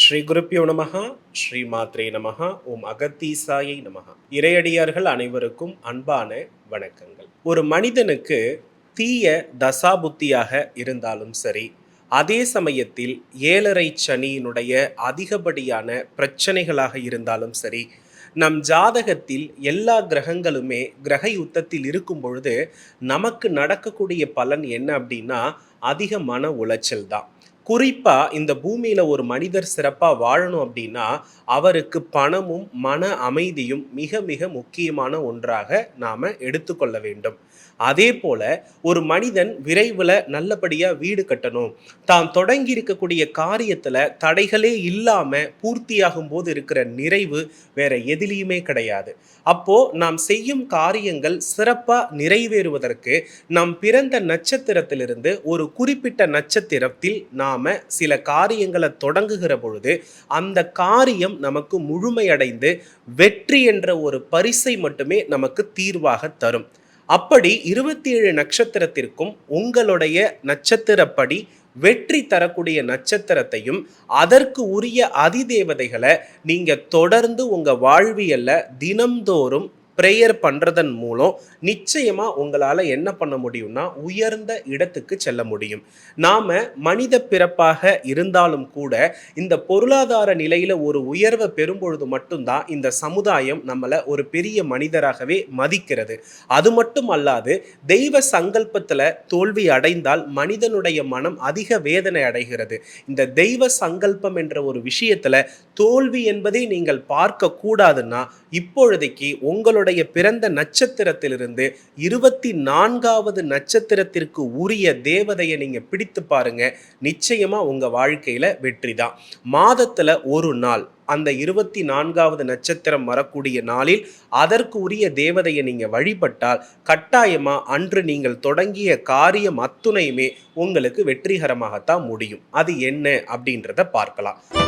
ஸ்ரீ குருப்பியோ நமகா ஸ்ரீ மாத்ரே நமகா ஓம் அகத்தீசாயை நமகா இறையடியார்கள் அனைவருக்கும் அன்பான வணக்கங்கள். ஒரு மனிதனுக்கு தீய தசாபுத்தியாக இருந்தாலும் சரி அதே சமயத்தில் ஏழரை சனியினுடைய அதிகப்படியான பிரச்சனைகளாக இருந்தாலும் சரி நம் ஜாதகத்தில் எல்லா கிரகங்களுமே கிரக யுத்தத்தில் இருக்கும் பொழுது நமக்கு நடக்கக்கூடிய பலன் என்ன அப்படின்னா அதிக மன உளைச்சல் தான். குறிப்பாக இந்த பூமியில் ஒரு மனிதர் சிறப்பாக வாழணும் அப்படின்னா அவருக்கு பணமும் மன அமைதியும் மிக மிக முக்கியமான ஒன்றாக நாம் எடுத்துக்கொள்ள வேண்டும். அதே போல ஒரு மனிதன் விரைவில் நல்லபடியாக வீடு கட்டணும். தான் தொடங்கி இருக்கக்கூடிய காரியத்தில் தடைகளே இல்லாமல் பூர்த்தியாகும் போது இருக்கிற நிறைவு வேற எதிலையுமே கிடையாது. அப்போ நாம் செய்யும் காரியங்கள் சிறப்பாக நிறைவேறுவதற்கு நாம் பிறந்த நட்சத்திரத்திலிருந்து ஒரு குறிப்பிட்ட நட்சத்திரத்தில் நாம் சில காரியங்களை தொடங்குகிற பொழுது அந்த காரியம் நமக்கு முழுமையடைந்து வெற்றி என்ற ஒரு பரிசை மட்டுமே நமக்கு தீர்வாக தரும். அப்படி இருபத்தி ஏழு நட்சத்திரத்திற்கும் உங்களுடைய நட்சத்திரப்படி வெற்றி தரக்கூடிய நட்சத்திரத்தையும் அதற்கு உரிய அதிதேவதைகளை நீங்க தொடர்ந்து உங்க வாழ்வியல்ல தினம்தோறும் ப்ரேயர் பண்ணுறதன் மூலம் நிச்சயமாக உங்களால் என்ன பண்ண முடியும்னா உயர்ந்த இடத்துக்கு செல்ல முடியும். நாம் மனித பிறப்பாக இருந்தாலும் கூட இந்த பொருளாதார நிலையில் ஒரு உயர்வை பெறும்பொழுது மட்டும்தான் இந்த சமுதாயம் நம்மளை ஒரு பெரிய மனிதராகவே மதிக்கிறது. அது மட்டும் அல்லாது தெய்வ சங்கல்பத்தில் தோல்வி அடைந்தால் மனிதனுடைய மனம் அதிக வேதனை அடைகிறது. இந்த தெய்வ சங்கல்பம் என்ற ஒரு விஷயத்தில் தோல்வி என்பதை நீங்கள் பார்க்க கூடாதுன்னா இப்பொழுதைக்கு உங்களுடைய பிறந்த நட்சத்திரத்திலிருந்து இருபத்தி நான்காவது நட்சத்திரத்திற்கு உரிய தேவதையை நீங்க பிடித்து பாருங்க. நிச்சயமா உங்க வாழ்க்கையில வெற்றி தான். மாதத்துல ஒரு நாள் அந்த இருபத்தி நான்காவது நட்சத்திரம் வரக்கூடிய நாளில் அதற்கு உரிய தேவதையை நீங்க வழிபட்டால் கட்டாயமா அன்று நீங்கள் தொடங்கிய காரியம் அத்துணையுமே உங்களுக்கு வெற்றிகரமாகத்தான் முடியும். அது என்ன அப்படின்றத பார்க்கலாம்.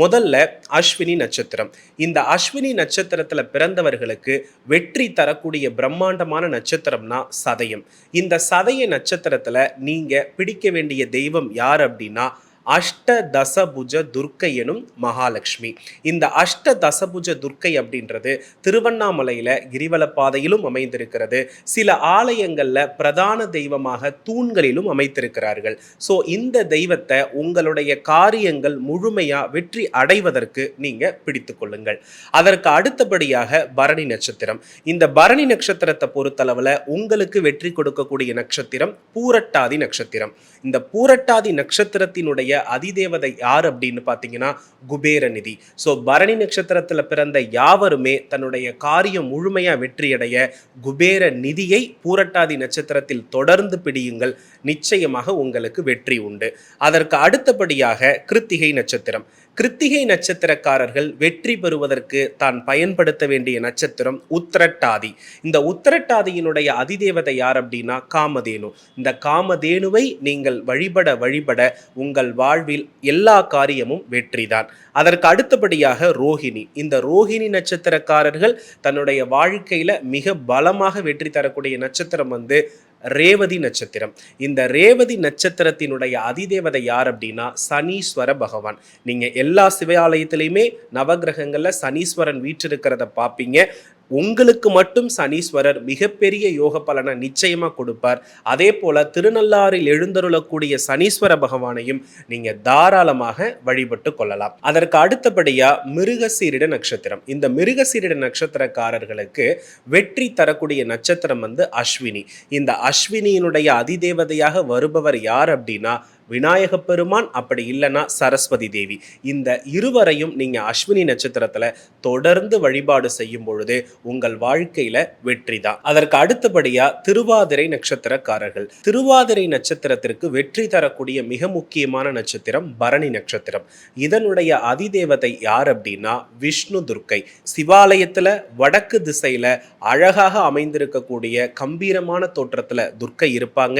முதல்ல அஸ்வினி நட்சத்திரம். இந்த அஸ்வினி நட்சத்திரத்தில் பிறந்தவர்களுக்கு வெற்றி தரக்கூடிய பிரம்மாண்டமான நட்சத்திரம்னா சதயம். இந்த சதய நட்சத்திரத்தில் நீங்கள் பிடிக்க வேண்டிய தெய்வம் யார் அப்படின்னா அஷ்ட தசபுஜ துர்க்கை எனும் மகாலட்சுமி இந்த அஷ்ட தசபுஜ துர்க்கை அப்படின்றது திருவண்ணாமலையில் கிரிவல பாதையிலும் அமைந்திருக்கிறது. சில ஆலயங்களில் பிரதான தெய்வமாக தூண்களிலும் அமைத்திருக்கிறார்கள். ஸோ இந்த தெய்வத்தை உங்களுடைய காரியங்கள் முழுமையாக வெற்றி அடைவதற்கு நீங்கள் பிடித்து கொள்ளுங்கள். அதற்கு அடுத்தபடியாக பரணி நட்சத்திரம். இந்த பரணி நட்சத்திரத்தை பொறுத்தளவில் உங்களுக்கு வெற்றி கொடுக்கக்கூடிய நட்சத்திரம் பூரட்டாதி நட்சத்திரம். இந்த பூரட்டாதி நட்சத்திரத்தினுடைய அதிதேவதை யார் அப்படின்னு பார்த்தீங்கன்னா குபேர நிதி. ஸோ பரணி நட்சத்திரத்தில் பிறந்த யாவருமே தன்னுடைய காரியம் முழுமையா வெற்றியடைய குபேர நிதியை பூரட்டாதி நட்சத்திரத்தில் தொடர்ந்து பிடியுங்கள். நிச்சயமாக உங்களுக்கு வெற்றி உண்டு. அதற்கு அடுத்தபடியாக கிருத்திகை நட்சத்திரம். கிருத்திகை நட்சத்திரக்காரர்கள் வெற்றி பெறுவதற்கு தான் பயன்படுத்த வேண்டிய நட்சத்திரம் உத்திரட்டாதி. இந்த உத்திரட்டாதியினுடைய அதிதேவதை யார் அப்படின்னா காமதேனு. இந்த காமதேனுவை நீங்கள் வழிபட வழிபட உங்கள் வாழ்வில் எல்லா காரியமும் வெற்றிதான். அதற்கு அடுத்தபடியாக ரோஹிணி. இந்த ரோஹிணி நட்சத்திரக்காரர்கள் தன்னுடைய வாழ்க்கையில மிக பலமாக வெற்றி தரக்கூடிய நட்சத்திரம் வந்து ரேவதி நட்சத்திரம். இந்த ரேவதி நட்சத்திரத்தினுடைய அதிதேவதை யார் அப்படின்னா சனீஸ்வர பகவான். நீங்கள் எல்லா சிவாலயத்திலையுமே நவகிரகங்களில் சனீஸ்வரன் வீற்றிருக்கிறத பார்ப்பீங்க உங்களுக்கு மட்டும் சனீஸ்வரர் மிகப்பெரிய யோக பலனை நிச்சயமாக கொடுப்பார். அதே போல் திருநள்ளாறில் எழுந்தருளக்கூடிய சனீஸ்வர பகவானையும் நீங்கள் தாராளமாக வழிபட்டு கொள்ளலாம். அதற்கு அடுத்தபடியாக மிருகசீரிட நட்சத்திரம். இந்த மிருகசீரிட நட்சத்திரக்காரர்களுக்கு வெற்றி தரக்கூடிய நட்சத்திரம் வந்து அஸ்வினி. இந்த அஸ்வினியினுடைய அதிதேவதையாக வருபவர் யார் அப்படின்னா விநாயக பெருமான் அப்படி இல்லைன்னா சரஸ்வதி தேவி. இந்த இருவரையும் நீங்கள் அஸ்வினி நட்சத்திரத்தில் தொடர்ந்து வழிபாடு செய்யும் பொழுது உங்கள் வாழ்க்கையில் வெற்றி தான். அதற்கு அடுத்தபடியாக திருவாதிரை நட்சத்திரக்காரர்கள். திருவாதிரை நட்சத்திரத்திற்கு வெற்றி தரக்கூடிய மிக முக்கியமான நட்சத்திரம் பரணி நட்சத்திரம். இதனுடைய அதிதேவதை யார் அப்படின்னா விஷ்ணு துர்க்கை. சிவாலயத்தில் வடக்கு திசையில் அழகாக அமைந்திருக்கக்கூடிய கம்பீரமான தோற்றத்தில் துர்க்கை இருப்பாங்க.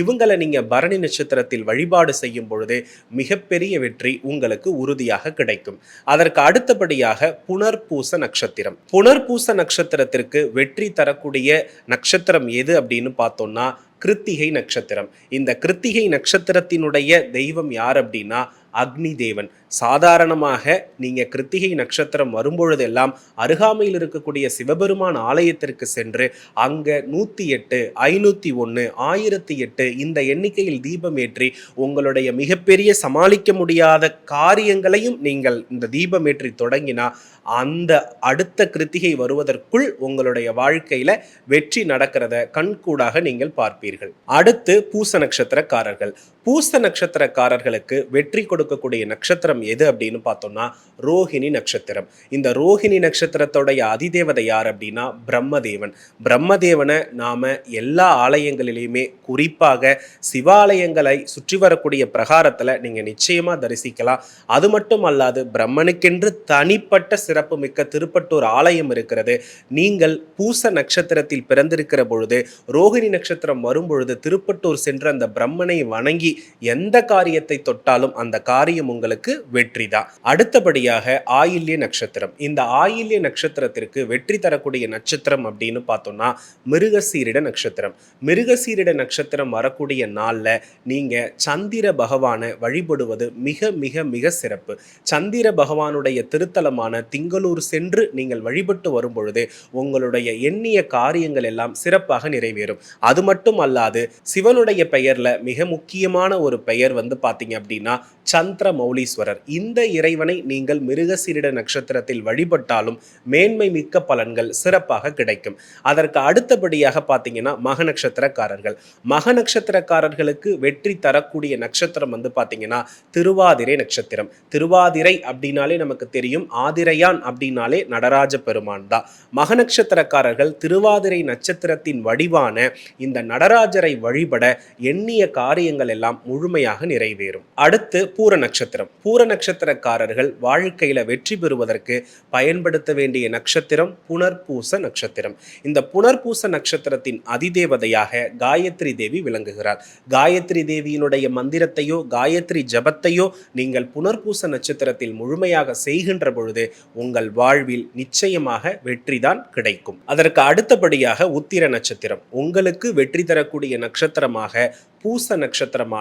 இவங்களை நீங்க பரணி நட்சத்திரத்தில் வழிபாடு வழிபாடு செய்யும் பொழுது மிகப்பெரிய வெற்றி உங்களுக்கு உறுதியாக கிடைக்கும். அதற்கு அடுத்தபடியாக புனர்பூச நட்சத்திரம். புனர்பூச நட்சத்திரத்திற்கு வெற்றி தரக்கூடிய நட்சத்திரம் எது அப்படின்னு பார்த்தோம்னா கிருத்திகை நட்சத்திரம். இந்த கிருத்திகை நட்சத்திரத்தினுடைய தெய்வம் யார் அப்படின்னா அக்னி தேவன் சாதாரணமாக நீங்கள் கிருத்திகை நட்சத்திரம் வரும்பொழுதெல்லாம் அருகாமையில் இருக்கக்கூடிய சிவபெருமான் ஆலயத்திற்கு சென்று அங்கே நூற்றி எட்டு ஐநூற்றி ஒன்று ஆயிரத்தி எட்டு இந்த எண்ணிக்கையில் தீபம் ஏற்றி உங்களுடைய மிகப்பெரிய சமாளிக்க முடியாத காரியங்களையும் நீங்கள் இந்த தீபம் ஏற்றி தொடங்கினா அந்த அடுத்த கிருத்திகை வருவதற்குள் உங்களுடைய வாழ்க்கையில் வெற்றி நடக்கிறத கண்கூடாக நீங்கள் பார்ப்பீர்கள். அடுத்து பூச நட்சத்திரக்காரர்கள். பூச நட்சத்திரக்காரர்களுக்கு வெற்றி கொடுக்கக்கூடிய நட்சத்திரம் எது அப்படின்னு பார்த்தோம்னா ரோஹிணி நட்சத்திரம். இந்த ரோஹிணி நட்சத்திரத்தோடைய அதிதேவதை யார் அப்படின்னா பிரம்மதேவன். பிரம்மதேவனை நாம் எல்லா ஆலயங்களிலையுமே குறிப்பாக சிவாலயங்களை சுற்றி வரக்கூடிய பிரகாரத்தில் நீங்கள் நிச்சயமாக தரிசிக்கலாம். அது மட்டும் அல்லாது பிரம்மனுக்கென்று தனிப்பட்ட சிறப்பு மிக்க திருப்பட்டூர் ஆலயம் இருக்கிறது. நீங்கள் பூச நட்சத்திரத்தில் பிறந்திருக்கிற பொழுது ரோகிணி நட்சத்திரம் வரும்பொழுது திருப்பட்டூர் சென்று அந்த பிரம்மனை வணங்கி எந்த காரியத்தை தொட்டாலும் அந்த காரியம் உங்களுக்கு வெற்றி தான் அடுத்தபடியாக ஆயில்ய நட்சத்திரம். இந்த ஆயில்ய நட்சத்திரத்திற்கு வெற்றி தரக்கூடிய நட்சத்திரம் அப்படின்னு பார்த்தோம்னா மிருகசீரிட நட்சத்திரம். மிருகசீரிட நட்சத்திரம் வரக்கூடிய நாள்ல நீங்க சந்திர பகவானை வழிபடுவது மிக மிக மிக சிறப்பு. சந்திர பகவானுடைய திருத்தலமான திங்களூர் சென்று நீங்கள் வழிபட்டு வரும் பொழுது உங்களுடைய எண்ணிய காரியங்கள் எல்லாம் சிறப்பாக நிறைவேறும். அது மட்டும் அல்லாது சிவனுடைய பெயர்ல மிக முக்கியமான ஒரு பெயர் வந்து பார்த்தீங்க அப்படின்னா சந்திர மௌலீஸ்வரர். இந்த இறைவனை நீங்கள் மிருகசீரிட நட்சத்திரத்தில் வழிபட்டாலும் மேன்மை மிக்க பலன்கள் சிறப்பாக கிடைக்கும். அதற்கு அடுத்தபடியாக பார்த்தீங்கன்னா மக நட்சத்திரக்காரர்கள் மக நட்சத்திரக்காரர்களுக்கு வெற்றி தரக்கூடிய நட்சத்திரம் வந்து பார்த்தீங்கன்னா திருவாதிரை நட்சத்திரம். திருவாதிரை அப்படின்னாலே நமக்கு தெரியும். ஆதிரையான் அப்படின்னாலே நடராஜ பெருமான் தான். மக நட்சத்திரக்காரர்கள் திருவாதிரை நட்சத்திரத்தின் வடிவான இந்த நடராஜரை வழிபட எண்ணிய காரியங்கள் எல்லாம் முழுமையாக நிறைவேறும். அடுத்து பூர நட்சத்திரம். பூர நட்சத்திரக்காரர்கள் வாழ்க்கையில வெற்றி பெறுவதற்கு பயன்படுத்த வேண்டிய நட்சத்திரம் புனர்பூச நட்சத்திரம். இந்த புனர்பூச நட்சத்திரத்தின் அதிதேவதையாக காயத்ரி தேவி விளங்குகிறார். காயத்ரி தேவியினுடைய மந்திரத்தையோ காயத்ரி ஜபத்தையோ நீங்கள் புனர்பூச நட்சத்திரத்தில் முழுமையாக செய்கின்ற பொழுது உங்கள் வாழ்வில் நிச்சயமாக வெற்றிதான் கிடைக்கும். அதற்கு அடுத்தபடியாக உத்திர நட்சத்திரம். உங்களுக்கு வெற்றி தரக்கூடிய நட்சத்திரமாக பூச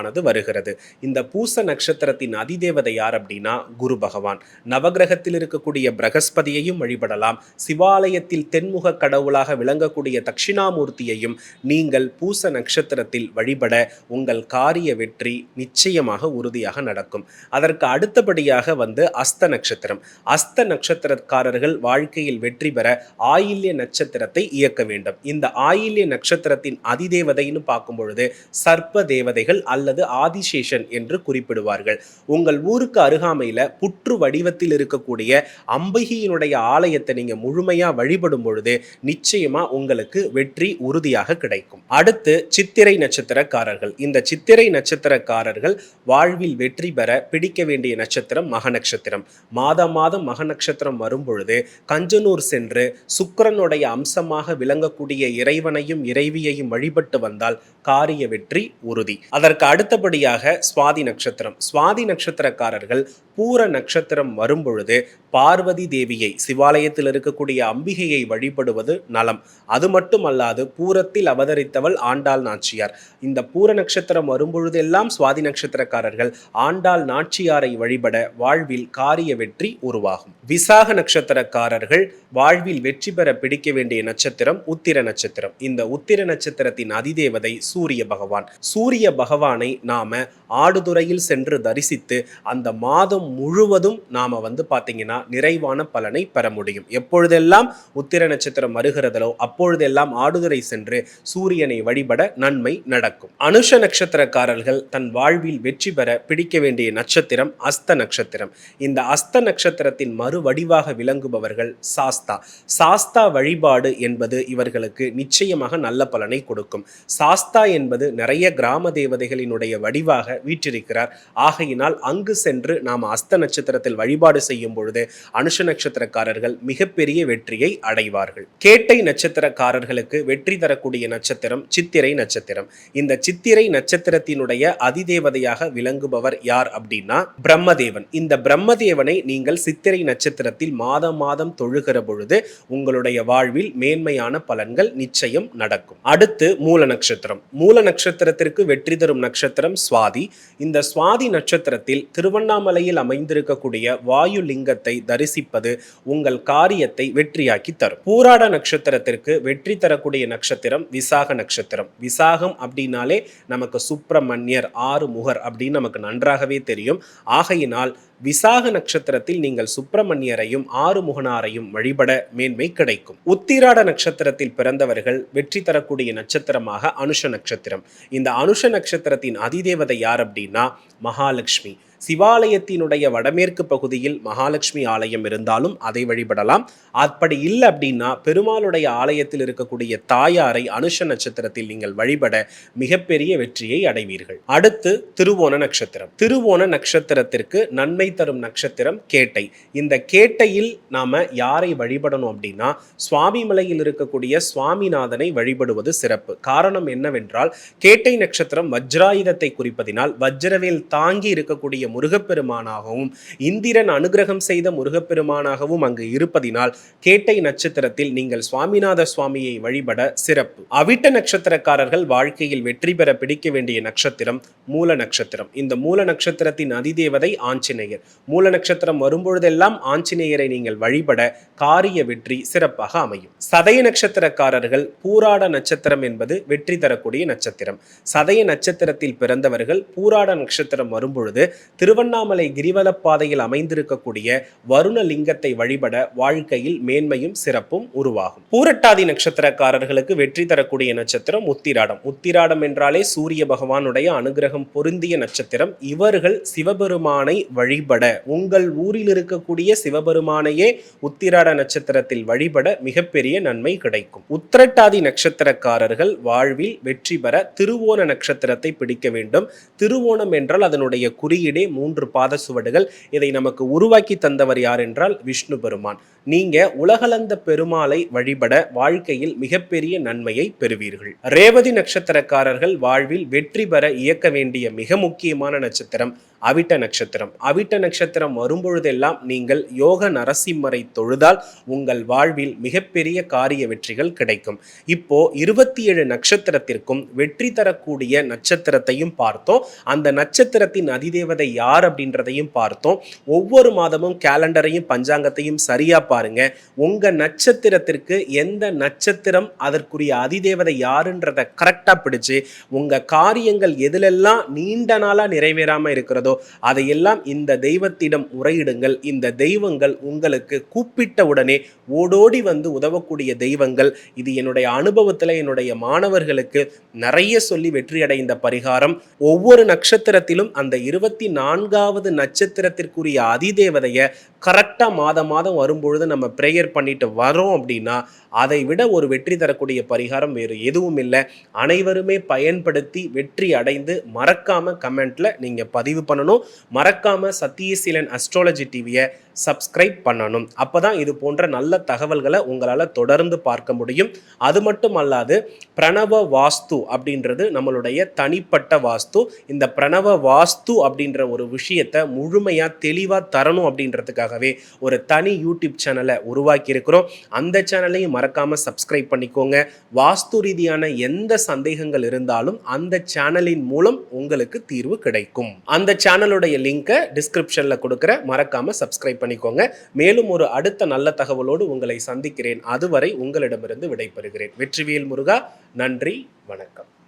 நட்சத்திரமானது வருகிறது. இந்த பூச நட்சத்திரத்தின் அதிதேவதை யார் அப்படின்னா குரு பகவான். நவகிரகத்தில் இருக்கக்கூடிய பிரகஸ்பதியையும் வழிபடலாம். சிவாலயத்தில் தென்முக கடவுளாக விளங்கக்கூடிய தட்சிணாமூர்த்தியையும் நீங்கள் பூச நட்சத்திரத்தில் வழிபட உங்கள் காரிய வெற்றி நிச்சயமாக உறுதியாக நடக்கும். அதற்கு அடுத்தபடியாக வந்து அஸ்த நட்சத்திரம். அஸ்த நட்சத்திரக்காரர்கள் வாழ்க்கையில் வெற்றி பெற ஆயில்ய நட்சத்திரத்தை இயக்க வேண்டும். இந்த ஆயில்ய நட்சத்திரத்தின் அதிதேவதைன்னு பார்க்கும் பொழுது சர்ப்ப தேவதைகள் அல்லது அல்லது ஆதிசேஷன் என்று குறிப்பிடுவார்கள். உங்கள் ஊருக்கு அருகாமையில் புற்று வடிவத்தில் இருக்கக்கூடிய அம்பிகையினுடைய ஆலயத்தை நீங்க முழுமையா வழிபடும் பொழுது நிச்சயமா உங்களுக்கு வெற்றி உறுதியாக கிடைக்கும். அடுத்து சித்திரை நட்சத்திரக்காரர்கள். இந்த சித்திரை நட்சத்திரக்காரர்கள் வாழ்வில் வெற்றி பெற பிடிக்க வேண்டிய நட்சத்திரம் மக நட்சத்திரம் மாதம் மாதம் மக நட்சத்திரம் வரும்பொழுது கஞ்சனூர் சென்று சுக்கரனுடைய அம்சமாக விளங்கக்கூடிய இறைவனையும் இறைவியையும் வழிபட்டு வந்தால் காரிய வெற்றி உறுதி. அதற்கு அடுத்து அடுத்தபடியாக சுவாதி நட்சத்திரம். சுவாதி நட்சத்திரக்காரர்கள் பூர நட்சத்திரம் வரும்பொழுது பார்வதி தேவியை சிவாலயத்தில் இருக்கக்கூடிய அம்பிகையை வழிபடுவது நலம். அது மட்டுமல்லாது பூரத்தில் அவதரித்தவள் ஆண்டாள் நாச்சியார். இந்த பூர நட்சத்திரம் வரும்பொழுதெல்லாம் சுவாதி நட்சத்திரக்காரர்கள் ஆண்டாள் நாச்சியாரை வழிபட வாழ்வில் காரிய வெற்றி உருவாகும். விசாக நட்சத்திரக்காரர்கள் வாழ்வில் வெற்றி பெற பிடிக்க வேண்டிய நட்சத்திரம் உத்திர நட்சத்திரம். இந்த உத்திர நட்சத்திரத்தின் அதிதேவதை சூரிய பகவான். சூரிய பகவான் நாம ஆடுதுறையில் சென்று தரிசித்து அந்த மாதம் முழுவதும் நாம வந்து பார்த்தீங்கன்னா நிறைவான பலனை பெற முடியும். எப்பொழுதெல்லாம் உத்திர நட்சத்திரம் வருகிறதோ அப்பொழுதெல்லாம் ஆடுதுறை சென்று சூரியனை வழிபட நன்மை நடக்கும். அனுஷ நட்சத்திரக்காரர்கள் தன் வாழ்வில் வெற்றி பெற பிடிக்க வேண்டிய நட்சத்திரம் அஸ்த நட்சத்திரம். இந்த அஸ்த நட்சத்திரத்தின் மறு வடிவாக விளங்குபவர்கள் சாஸ்தா. சாஸ்தா வழிபாடு என்பது இவர்களுக்கு நிச்சயமாக நல்ல பலனை கொடுக்கும். சாஸ்தா என்பது நிறைய கிராம தேவதைகளின் தேவதைகளினுடைய வடிவாக வீற்றிருக்கிறார். ஆகையினால் அங்கு சென்று நாம் அஸ்த நட்சத்திரத்தில் வழிபாடு செய்யும் பொழுது அனுஷ நட்சத்திரக்காரர்கள் மிகப்பெரிய வெற்றியை அடைவார்கள். கேட்டை நட்சத்திரக்காரர்களுக்கு வெற்றி தரக்கூடிய நட்சத்திரம் சித்திரை நட்சத்திரம். இந்த சித்திரை நட்சத்திரத்தினுடைய அதிதேவதையாக விளங்குபவர் யார் அப்படின்னா பிரம்மதேவன். இந்த பிரம்மதேவனை நீங்கள் சித்திரை நட்சத்திரத்தில் மாதம் மாதம் தொழுகிற பொழுது உங்களுடைய வாழ்வில் மேன்மையான பலன்கள் நிச்சயம் நடக்கும். அடுத்து மூல நட்சத்திரம். மூல நட்சத்திரத்திற்கு வெற்றி தரும் நட்சத்திரம் சுவாதி. இந்த சுவாதி நட்சத்திரத்தில் திருவண்ணாமலையில் அமைந்திருக்கக்கூடிய வாயு லிங்கத்தை தரிசிப்பது உங்கள் காரியத்தை வெற்றியாக்கி தரும். பூராட நட்சத்திரத்திற்கு வெற்றி தரக்கூடிய நட்சத்திரம் விசாக நட்சத்திரம். விசாகம் அப்படின்னாலே நமக்கு சுப்பிரமணியர் ஆறு முகர் அப்படின்னு நமக்கு நன்றாகவே தெரியும். ஆகையினால் விசாக நட்சத்திரத்தில் நீங்கள் சுப்பிரமணியரையும் ஆறுமுகனாரையும் வழிபட மேன்மை கிடைக்கும். உத்திராட நட்சத்திரத்தில் பிறந்தவர்கள் வெற்றி தரக்கூடிய நட்சத்திரமாக அனுஷ நட்சத்திரம். இந்த அனுஷ நட்சத்திரத்தின் அதிதேவதை யார் அப்படின்னா மகாலட்சுமி. சிவாலயத்தினுடைய வடமேற்கு பகுதியில் மகாலட்சுமி ஆலயம் இருந்தாலும் அதை வழிபடலாம். அப்படி இல்லை அப்படின்னா பெருமாளுடைய ஆலயத்தில் இருக்கக்கூடிய தாயாரை அனுஷ நட்சத்திரத்தில் நீங்கள் வழிபட மிகப்பெரிய வெற்றியை அடைவீர்கள். அடுத்து திருவோண நட்சத்திரம். திருவோண நட்சத்திரத்திற்கு நன்மை தரும் நட்சத்திரம் கேட்டை. இந்த கேட்டையில் நாம யாரை வழிபடணும் அப்படின்னா சுவாமிமலையில் இருக்கக்கூடிய சுவாமிநாதனை வழிபடுவது சிறப்பு. காரணம் என்னவென்றால் கேட்டை நட்சத்திரம் வஜ்ராயுதத்தை குறிப்பதினால் வஜ்ரவேல் தாங்கி இருக்கக்கூடிய முருகப்பெருமானாகவும் இந்திரன் அனுகிரகம் செய்த முருகப்பெருமானாகவும் அங்கு இருப்பதினால் கேட்டை நட்சத்திரத்தில் நீங்கள் சுவாமிநாத சுவாமியை வழிபட சிறப்பு. அவிட்ட நட்சத்திரக்காரர்கள் வாழ்க்கையில் வெற்றி பெற பிடிக்க வேண்டிய நட்சத்திரம் மூல நட்சத்திரம். இந்த மூல நட்சத்திரத்தின் அதிதேவதை ஆஞ்சநேயர். மூல நட்சத்திரம் வரும்பொழுதெல்லாம் ஆஞ்சநேயரை நீங்கள் வழிபட காரிய வெற்றி சிறப்பாக அமையும். சதய நட்சத்திரக்காரர்கள் பூராட நட்சத்திரம் என்பது வெற்றி தரக்கூடிய நட்சத்திரம். சதய நட்சத்திரத்தில் பிறந்தவர்கள் பூராட நட்சத்திரம் வரும்பொழுது திருவண்ணாமலை கிரிவலப்பாதையில் அமைந்திருக்கக்கூடிய வருண லிங்கத்தை வழிபட வாழ்க்கையில் மேன்மையும் சிறப்பும் உருவாகும். பூரட்டாதி நட்சத்திரக்காரர்களுக்கு வெற்றி தரக்கூடிய நட்சத்திரம் உத்திராடம். உத்திராடம் என்றாலே சூரிய பகவானுடைய அனுகிரகம் பொருந்திய நட்சத்திரம். இவர்கள் சிவபெருமானை வழிபட உங்கள் ஊரில் இருக்கக்கூடிய சிவபெருமானையே உத்திராட நட்சத்திரத்தில் வழிபட மிகப்பெரிய நன்மை கிடைக்கும். உத்திரட்டாதி நட்சத்திரக்காரர்கள் வாழ்வில் வெற்றி பெற திருவோண நட்சத்திரத்தை பிடிக்க வேண்டும். திருவோணம் என்றால் அதனுடைய குறியீடே மூன்று பாத சுவடுகள் இதை நமக்கு உருவாக்கி தந்தவர் யார் என்றால் விஷ்ணு பெருமான். நீங்க உலகளந்த பெருமாளை வழிபட வாழ்க்கையில் மிகப்பெரிய நன்மையை பெறுவீர்கள். ரேவதி நட்சத்திரக்காரர்கள் வாழ்வில் வெற்றி பெற இயக்க வேண்டிய மிக முக்கியமான நட்சத்திரம் அவிட்ட நட்சத்திரம். அவிட்ட நட்சத்திரம் வரும்பொழுதெல்லாம் நீங்கள் யோக நரசிம்மரை தொழுதால் உங்கள் வாழ்வில் மிகப்பெரிய காரிய வெற்றிகள் கிடைக்கும். இப்போ இருபத்தி ஏழு நட்சத்திரத்திற்கும் வெற்றி தரக்கூடிய நட்சத்திரத்தையும் பார்த்தோம். அந்த நட்சத்திரத்தின் அதிதேவதை யார் அப்படின்றதையும் பார்த்தோம். ஒவ்வொரு மாதமும் கேலண்டரையும் பஞ்சாங்கத்தையும் சரியா பாருங்க. உங்க நட்சத்திரத்திற்கு எந்த நட்சத்திரம் அதற்குரிய அதிதேவதை யாருன்றதை கரெக்டா பிடிச்சு உங்க காரியங்கள் எதிலெல்லாம் நீண்ட நாளா நிறைவேறாம இருக்கிறதோ அதையெல்லாம் இந்த தெய்வத்திடம் முறையிடுங்கள். இந்த தெய்வங்கள் உங்களுக்கு கூப்பிட்ட உடனே ஓடோடி வந்து உதவக்கூடிய தெய்வங்கள். இது என்னுடைய அனுபவத்தில் என்னுடைய மாணவர்களுக்கு நிறைய சொல்லி வெற்றி அடைந்த பரிகாரம். ஒவ்வொரு நட்சத்திரத்திலும் அந்த இருபத்தி நான்காவது நட்சத்திரத்திற்குரிய அதிதேவதைய கரெக்டாக மாதம் மாதம் வரும்பொழுது நம்ம ப்ரேயர் பண்ணிட்டு வரோம் அப்படின்னா அதை விட ஒரு வெற்றி தரக்கூடிய பரிகாரம் வேறு எதுவும் இல்லை. அனைவருமே பயன்படுத்தி வெற்றி அடைந்து மறக்காமல் கமெண்ட்டில் நீங்கள் பதிவு பண்ணணும். மறக்காமல் சத்தியசீலன் அஸ்ட்ராலஜி டிவியை சப்ஸ்கிரைப் பண்ணணும். அப்போ தான் இது போன்ற நல்ல தகவல்களை உங்களால் தொடர்ந்து பார்க்க முடியும். அது மட்டும் அல்லாது பிரணவ வாஸ்து அப்படின்றது நம்மளுடைய தனிப்பட்ட வாஸ்து. இந்த பிரணவ வாஸ்து அப்படின்ற ஒரு விஷயத்தை முழுமையாக தெளிவாக தரணும் அப்படின்றதுக்காகவே ஒரு தனி யூடியூப் சேனலை உருவாக்கியிருக்கிறோம். அந்த சேனலையும் மறக்காமல் சப்ஸ்கிரைப் பண்ணிக்கோங்க. வாஸ்து ரீதியான எந்த சந்தேகங்கள் இருந்தாலும் அந்த சேனலின் மூலம் உங்களுக்கு தீர்வு கிடைக்கும். அந்த சேனலுடைய லிங்கை டிஸ்கிரிப்ஷனில் கொடுக்குற மறக்காம சப்ஸ்கிரைப் பண்ணிக்கோங்க. மேலும் ஒரு அடுத்த நல்ல தகவலோடு உங்களை சந்திக்கிறேன். அதுவரை உங்களிடமிருந்து விடைபெறுகிறேன். வெற்றிவேல் முருகா நன்றி வணக்கம்.